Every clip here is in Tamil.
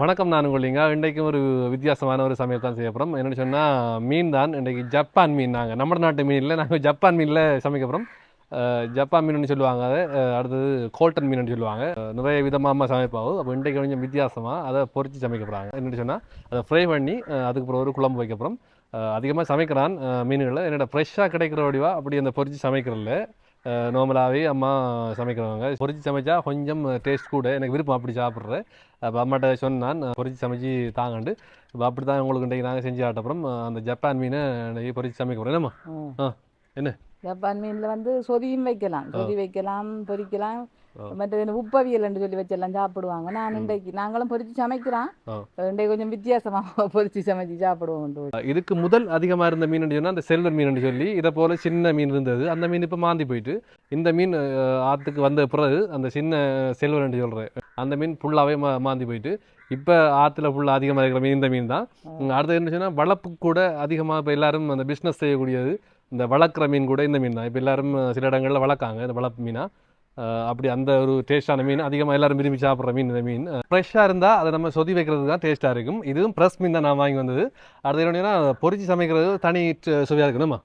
வணக்கம் நான் உங்களிங்க இன்றைக்கும் ஒரு வித்தியாசமான ஒரு சமையல் தான் செய்ய போகிறோம் என்னென்னு சொன்னால் மீன் தான் இன்றைக்கு ஜப்பான் மீன் நாங்கள் நம்ம நாட்டு மீன் இல்லை நாங்கள் ஜப்பான் மீனில் சமைக்க போகிறோம் ஜப்பான் மீன் சொல்லுவாங்க அதை. அடுத்தது கோல்டன் மீன் சொல்லுவாங்க. நிறைய விதமாக சமைப்பாகும் அப்போ இன்றைக்கு கொஞ்சம் வித்தியாசமாக அதை பொறிச்சு சமைக்க போகிறாங்க என்னென்னு சொன்னால் அதை ஃப்ரை பண்ணி அதுக்கப்புறம் ஒரு குழம்பு வைக்க போகிறோம் அதிகமாக சமைக்கிறான் மீன்களை. என்னோட ஃப்ரெஷ்ஷாக கிடைக்கிற வடிவாக அப்படி அந்த பொறிச்சு சமைக்கிறதில்ல. நார்மலாகவே அம்மா சமைக்கிறவங்க பொரிச்சு சமைச்சா கொஞ்சம் டேஸ்ட் கூட. எனக்கு விருப்பம் அப்படி சாப்பிட்றேன். அப்போ அம்மாட்ட சொன்னான் பொரிச்சு சமைச்சு தாங்கண்டு. இப்போ அப்படி தான் உங்களுக்கு இன்றைக்கி நாங்கள் செஞ்சு ஆட்டப்புறம் அந்த ஜப்பான் மீனை பொரிச்சு சமைக்க போகிறோம் என்னம்மா. ஆ என்ன? ஜப்பான் மீனில் வந்து சொதியும் வைக்கலாம். சொதி வைக்கலாம் பொரிக்கலாம் ஆ. மற்ற உப்பவியல்னு சொல்லி வச்செல்லாம் சாப்பிடுவாங்க. நான் இன்றைக்கு நாங்களும் பொரிச்சு சமைக்கிறோம். இன்றைக்கு கொஞ்சம் வித்தியாசமாக பொரிச்சு சமைச்சு சாப்பிடுவோம் இதுக்கு முதல் அதிகமாக இருந்த மீன் சொன்னால் அந்த செல்வர் மீன் சொல்லி இதை போல் சின்ன மீன் இருந்தது. அந்த மீன் இப்போ மாந்தி போயிட்டு இந்த மீன் ஆற்றுக்கு வந்த பிறகு அந்த சின்ன செல்வர் சொல்கிறேன் அந்த மீன் ஃபுல்லாகவே மா மாந்தி போயிட்டு இப்போ ஆற்றுல ஃபுல்லாக அதிகமாக இருக்கிற மீன் இந்த மீன் தான். உம், அடுத்தது என்ன சொன்னால் வளர்ப்பு கூட அதிகமாக இப்போ எல்லாரும் அந்த பிஸ்னஸ் செய்யக்கூடியது இந்த வளர்க்குற மீன் கூட இந்த மீன் தான். இப்போ எல்லாரும் சில இடங்களில் வளர்க்காங்க இந்த வளர்ப்பு மீனா. அஹ், அப்படி அந்த ஒரு டேஸ்டான மீன் அதிகமாக எல்லாரும் விரும்பி சாப்பிட்ற மீன் இந்த மீன். ஃப்ரெஷ்ஷாக இருந்தால் அதை நம்ம சொதி வைக்கிறது தான் டேஸ்ட்டாக இருக்கும். இதுவும் ஃப்ரெஷ் மீன் தான் நான் வாங்கி வந்தது. அடுத்து என்னன்னா பொரிச்சு சமைக்கிறது தனி சுவையாக இருக்கணுமா?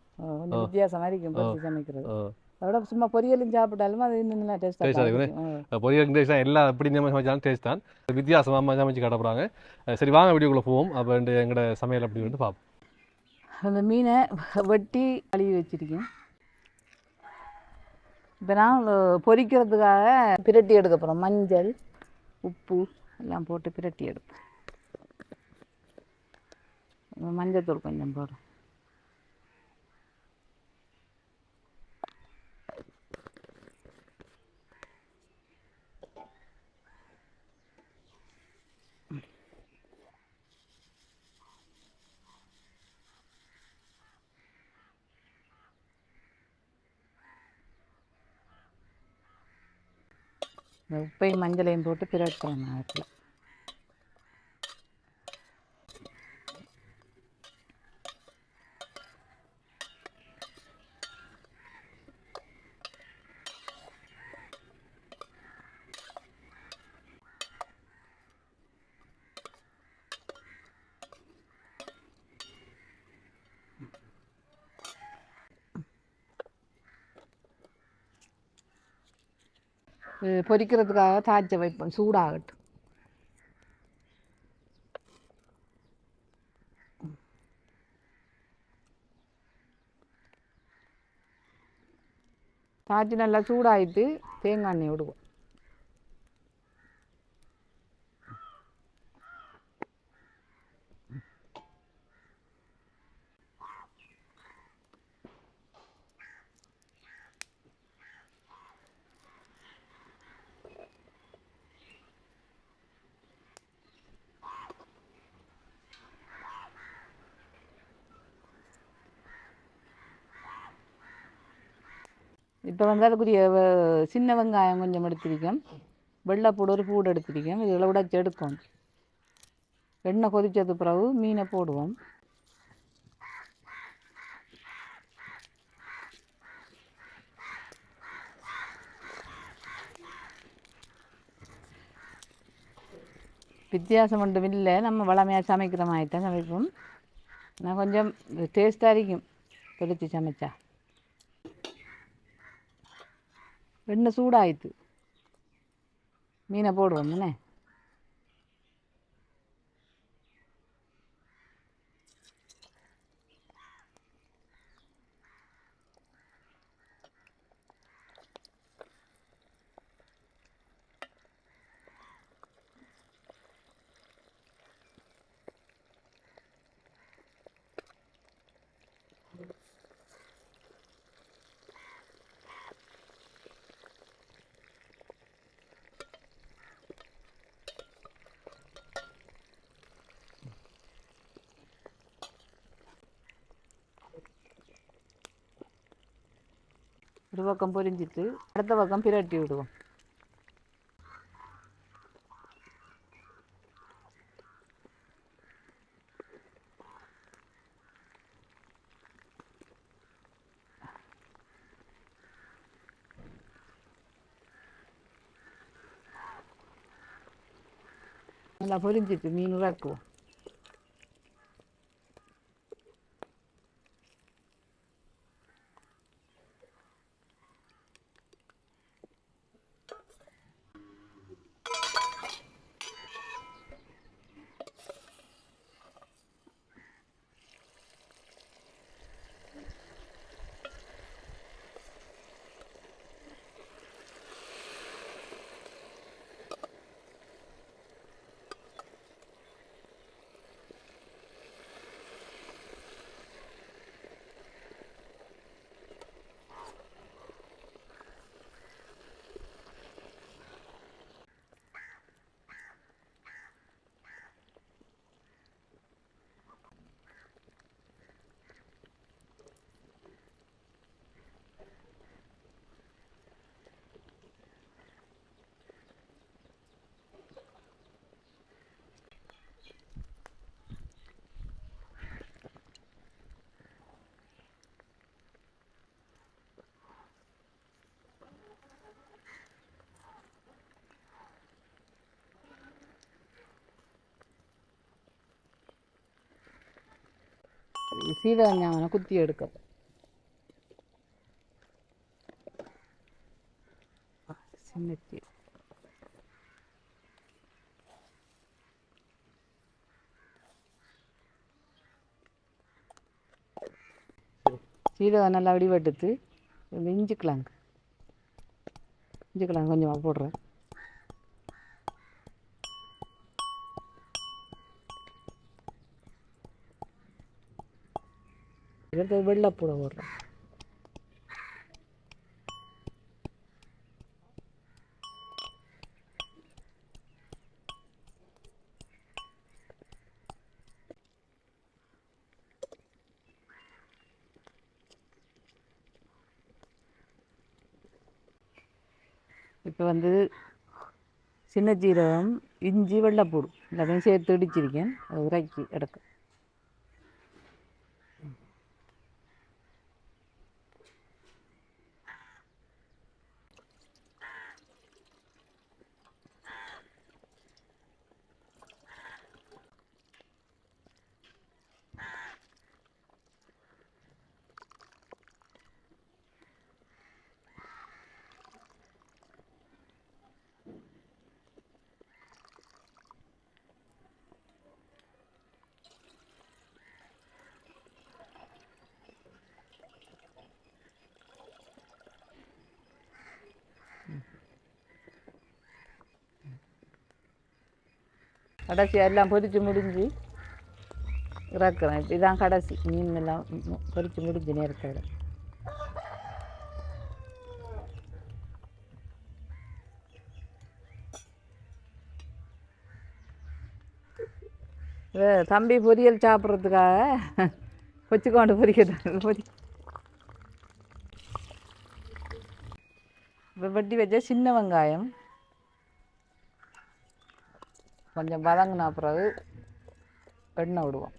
வித்தியாசமாக இருக்கும் சமைக்கிறது. அதோட சும்மா பொரியலும் சாப்பிட்டாலும் அது இன்னும் நல்லா டேஸ்ட்டாக பொரியல் டேஸ்ட் தான் எல்லா எப்படி நம்ம சமைச்சாலும் டேஸ்ட் தான். வித்தியாசமாக சமைச்சு காட்ட போகிறாங்க சரி வாங்க வீடியோக்குள்ளே போவோம். அப்போ எங்களோட சமையல் அப்படி வந்து பார்ப்போம். அந்த மீனை வெட்டி கழுவி வச்சிருக்கேன். இப்போ நான் பொரிக்கிறதுக்காக பிரட்டி எடுக்க போகிறோம் மஞ்சள் உப்பு எல்லாம் போட்டு பிரட்டி எடுப்போம். மஞ்சத்தூள் கொஞ்சம் போடுறோம். உப்பையும் மஞ்சளையும் போட்டு பிறகு அதில் பொரிக்கிறதுக்காக தாய்ச்ச வைப்போம் சூடாகட்டும் தாய்ச்சி நல்லா சூடாகிட்டு தேங்காய் எண்ணெய் விடுவோம் இப்போ வந்து அதுக்குரிய சின்ன வெங்காயம் கொஞ்சம் எடுத்திருக்கேன். வெள்ளைப்பூடு ஒரு பூடு எடுத்திருக்கேன். இதில் விட எடுக்கணும் எண்ணெய் கொதித்தது பிறகு மீனை போடுவோம். வித்தியாசம் ஒன்றும் இல்லை. நம்ம வளமையாக சமைக்கிற மாதிரி தான் சமைப்போம். நான் கொஞ்சம் டேஸ்ட்டாக இருக்கும். பொரிச்சு சமைச்சா. எண்ணெய் சூடாயிட்டு. மீனை போடுவோம் என்ன ஒரு பக்கம் பொரிஞ்சிட்டு அடுத்த பக்கம் பிரட்டி விடுவோம். நல்லா பொரிஞ்சிட்டு மீன் இறக்குவோம் சீதா ஞாபகம் குத்தி எடுக்க. சின்ன சீ- நல்லா வடிவெடுத்து இந்த இஞ்சி கொஞ்சமாக போடுறேன். எடுத்து வெள்ளைப்பூட போடுறேன் இப்போ வந்து சின்ன ஜீரகம் இஞ்சி வெள்ளைப்பூடு. எல்லாத்தையும் சேர்த்து இடிச்சிருக்கேன். அது இறக்கி எடுக்கும் கடைசி எல்லாம் பொறிச்சு முடிஞ்சு இறக்குறேன். இப்போ இதான் கடைசி. மீன் எல்லாம் பொறிச்சு முடிஞ்சு நேரத்தில் தம்பி பொரியல் சாப்பிட்றதுக்காக வச்சுக்கொண்டு பொரிக்கிறது பொரி இப்போ வெட்டி வச்ச சின்ன வெங்காயம். கொஞ்சம் வதங்கின பிறகு எண்ணெய் விடுவோம்.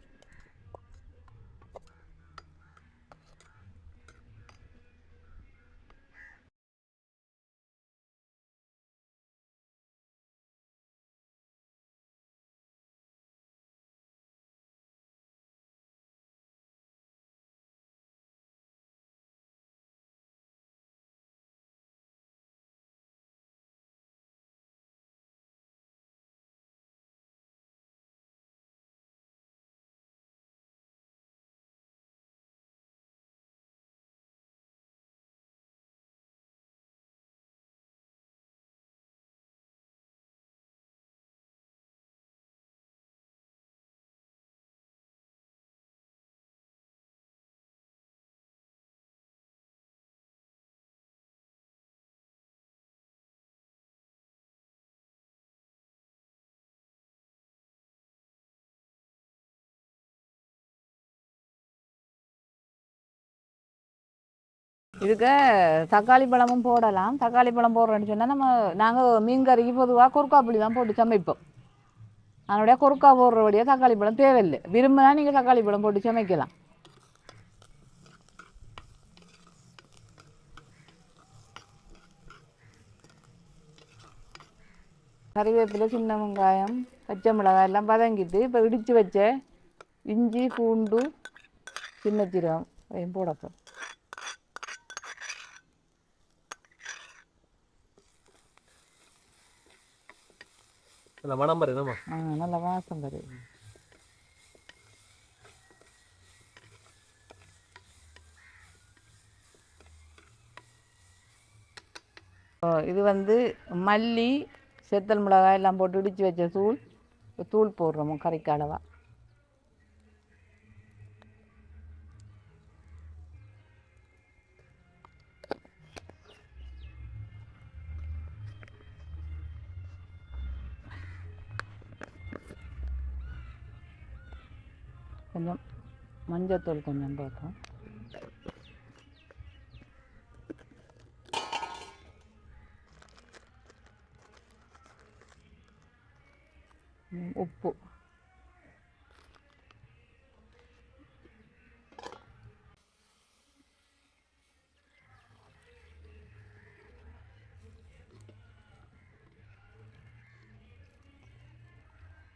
இதுக்கு தக்காளி பழமும் போடலாம். தக்காளி பழம் போடுறோன்னு சொன்னால் நம்ம நாங்கள் மீன் கறிக்கு பொதுவாக கொறுக்கா புளி தான் போட்டு சமைப்போம். அதனுடைய குறுக்கா போடுறபடியாக தக்காளி பழம் தேவையில்லை. விரும்பினா நீங்கள் தக்காளி பழம் போட்டு சமைக்கலாம். கறிவேப்பிலை சின்ன வெங்காயம் பச்சை மிளகாய் எல்லாம் பதங்கிட்டு இப்போ இடித்து வச்ச இஞ்சி பூண்டு சின்ன சீரகம் அதையும் போடப்போம் இந்த மனம் பாரு என்னம்மா நல்ல வாசம் வருது ஓ, இது வந்து மல்லி செத்தல் மிளகாய் எல்லாம் போட்டு இடித்து வச்ச தூள் தூள் போடுறோம் கறிக்கு அளவாக கொஞ்சம் மஞ்சத்தூள் கொஞ்சம் போட்டோம் உப்பு.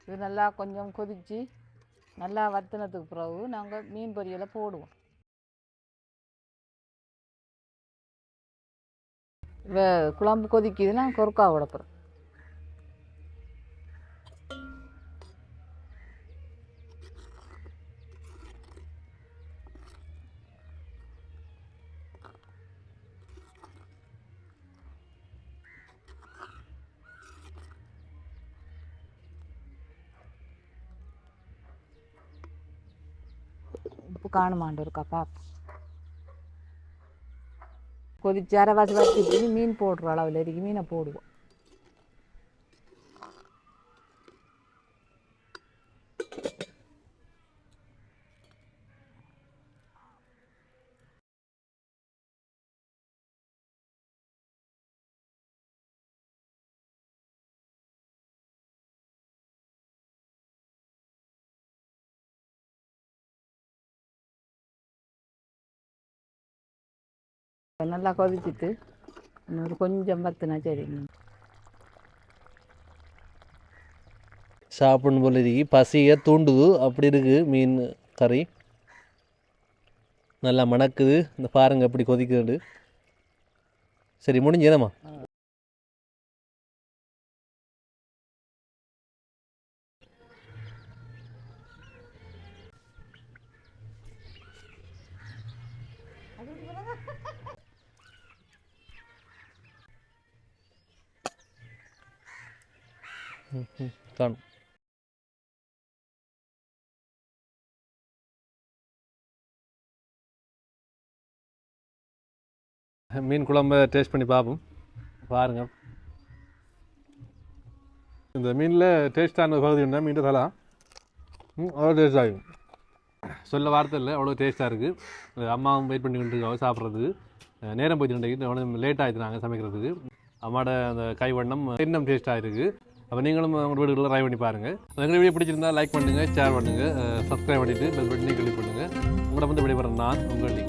இது நல்லா கொஞ்சம் கொதிச்சு நல்லா வத்தினதுக்கு பிறகு நாங்கள் மீன் பொரியலை போடுவோம். வே குழம்பு கொதிக்குதுன்னா கொறுக்கா உடப்புறோம் உப்பு காணுமாண்டு இருக்கா பாப்போம் கொதிச்சு அரைவாசி வச்சுட்டு மீன் போடுறோம் அளவில் இதுக்கு மீனை போடுவோம். நல்லா கொதிச்சிட்டு இன்னொரு கொஞ்சம் பத்துனா சரி. சாப்பிடணும் போல இருக்கு. பசியை தூண்டுது. அப்படி இருக்கு மீன் கறி. நல்லா மணக்குது. இந்த பாருங்க அப்படி கொதிக்குது சரி முடிஞ்சதம்மா காணும் மீன் குழம்ப டேஸ்ட் பண்ணி பார்ப்போம். பாருங்கள் இந்த மீனில் டேஸ்ட்டான பகுதி என்ன? மீன் தலா. ம் அவ்வளோ டேஸ்ட் ஆகும் சொல்ல வார்த்தை இல்லை அவ்வளோ டேஸ்ட்டாக இருக்குது அம்மாவும் வெயிட் பண்ணி இருக்காங்க சாப்பிட்றதுக்கு. நேரம் போயிட்டு இன்றைக்கு அவ்வளோ லேட் ஆகிட்டு நாங்கள் சமைக்கிறதுக்கு. அம்மாவோட அந்த கைவண்ணம் இன்னும் டேஸ்ட்டாக இருக்குது அப்போ நீங்களும் உங்கள் வீடுகளில் ட்ரை பண்ணி பாருங்கள் எங்கள் வீடியோ பிடிச்சிருந்தா லைக் பண்ணுங்கள் ஷேர் பண்ணுங்கள் சப்ஸ்கிரைப் பண்ணிவிட்டு பெல் பட்டனையும் கிளிக் பண்ணுங்கள் உங்களை வந்து விடைபெறேன் நான் உங்கள் நீங்கள்